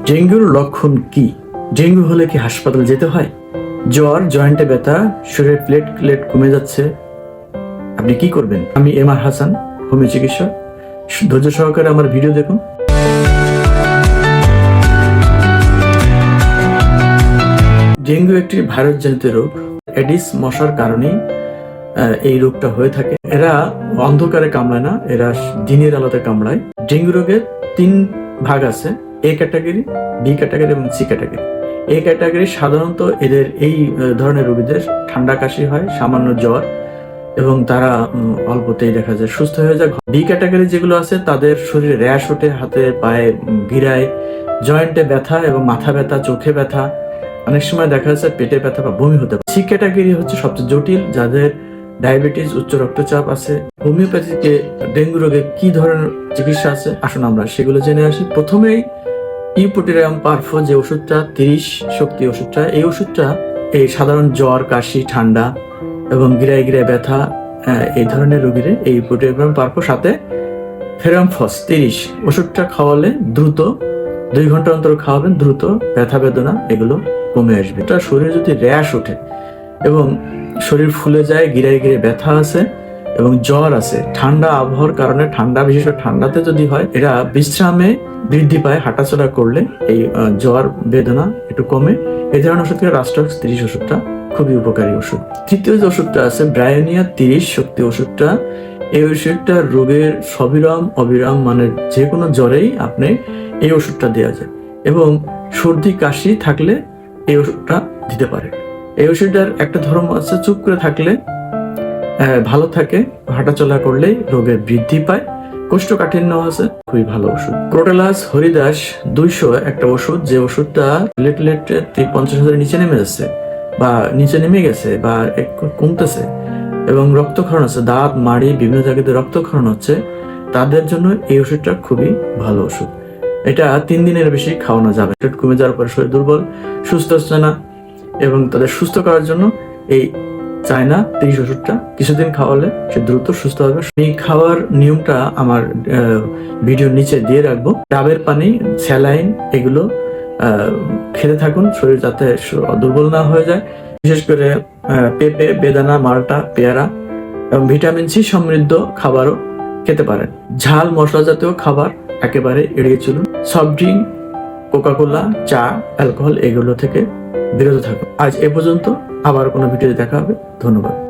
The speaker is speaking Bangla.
ডেঙ্গুর লক্ষণ কি? ডেঙ্গু হলে কি হাসপাতালে যেতে হয়? জ্বর জয়েন্টে ব্যথা শরীরের প্লেট প্লেট কমে যাচ্ছে। আপনি কি করবেন? আমি এম আর হাসান হোমি চিকিৎসক। ধৈর্য সহকারে আমার ভিডিও দেখুন। ডেঙ্গু একটি ভাইরাসজনিত রোগ। এডিস মশার কারণেই আহ, এই রোগটা হয়ে থাকে। এরা অন্ধকারে কামড়ায় না এরা দিনের আলোতে কামড়ায়। ডেঙ্গু রোগের তিন ভাগ আছে। এ ক্যাটাগরি বি ক্যাটাগরি এবং সি ক্যাটাগরি এ ক্যাটাগরি সাধারণত এদের এই ধরনের রোগীদের ঠান্ডা কাশি হয়, সামান্য জ্বর এবং তারা অল্পতেই দেখা যায় সুস্থ হয়ে যায়। বি ক্যাটাগরি যেগুলো আছে তাদের শরীরে র্যাশ ওঠে, হাতে পায়ে গিরায় জয়েন্টে ব্যথা এবং মাথা ব্যথা, চোখে ব্যথা। অনেক সময় দেখা যাচ্ছে পেটে ব্যথা বা বমি হতে পারে। সি ক্যাটাগরি হচ্ছে সবচেয়ে জটিল, যাদের ডায়াবেটিস, উচ্চ রক্তচাপ আছে। হোমিওপ্যাথিতে ডেঙ্গু রোগে কি ধরনের চিকিৎসা আছে? আসুন আমরা সেগুলো জেনে আসি। প্রথমেই ইউপোটেরিয়াম পারফো যে ওষুধটা, তিরিশ শক্তি ওষুধটা, এই ওষুধটা এই সাধারণ জ্বর, কাশি, ঠান্ডা এবং গিরায় গিরায় ব্যথা এই ধরনের রোগীরে এই ইউপোটেরিয়াম পারফো সাথে ফেরামফস তিরিশ ওষুধটা খাওয়ালে দ্রুত, দুই ঘণ্টা অন্তর খাওয়াবেন, দ্রুত ব্যথা, বেদনা এগুলো কমে আসবে। এটা শরীরে যদি র্যাশ ওঠে এবং শরীর ফুলে যায়, গিরায় গিরে ব্যথা আছে এবং জ্বর আছে। ঠান্ডা আবহাওয়ার কারণে ঠান্ডা বিশেষ করে ঠান্ডাতে যদি হয় এরা বিশ্রামে বৃদ্ধি পায়। হাঁটাচলা করলে এই জ্বর বেদনা একটু কমে। এই ধরনের ওষুধ থেকে রাষ্ট্রক্স তিরিশ ওষুধটা খুবই উপকারী ওষুধ। তৃতীয় যে ওষুধটা আছে, ব্রায়োনিয়া তিরিশ শক্তি ওষুধটা, এই ওষুধটা রোগের সবিরাম, অবিরাম মানে যে কোনো জ্বরেই আপনি এই ওষুধটা দেওয়া যায়। এবং সর্দি, কাশি থাকলে এই ওষুধটা দিতে পারে এই ওষুধটার একটা ধর্ম আছে, চুপ করে থাকলে ভালো থাকে। হাঁটাচলা করলে রোগের বৃদ্ধি পায়। কোষ্ঠকাঠিন্য আছে, খুবই ভালো ওষুধ। ক্রোটালাস হরিদাস দুইশো একটা ওষুধ, যে ওষুধটা প্লেটলেট পঞ্চাশ হাজারের নিচে নেমে যাচ্ছে, বা নিচে নেমে গেছে, বা কমতেছে, এবং রক্তক্ষরণ আছে, দাঁত, মাড়ি, বিভিন্ন জায়গাতে রক্তক্ষরণ হচ্ছে, তাদের জন্য এই ওষুধটা খুবই ভালো ওষুধ। এটা তিন দিনের বেশি খাওয়ানো যাবে কমে যাওয়ার পরে শরীর দুর্বল, সুস্থ হচ্ছে না, এবং তাদের সুস্থ করার জন্য এই চায়না তিরিশ ওষুধটা কিছুদিন খাওয়ালে সে দ্রুত সুস্থ হবে। এই খাওয়ার নিয়মটা আমার ভিডিওর নিচে দিয়ে রাখব। ডাবের পানি, স্যালাইন, এগুলো খেতে থাকুন, শরীর যাতে দুর্বল না হয়ে যায়। বিশেষ করে পেঁপে, বেদানা, মালটা, পেয়ারা এবং ভিটামিন সি সমৃদ্ধ খাবারও খেতে পারেন। ঝাল, মশলা জাতীয় খাবার একেবারে এড়িয়ে চলুন। সফট ড্রিঙ্ক, কোকাকোলা, চা, অ্যালকোহল এগুলো থেকে বিরত থাকুন। আজ এ পর্যন্ত। আবার কোনো ভিডিও দেখা হবে। ধন্যবাদ।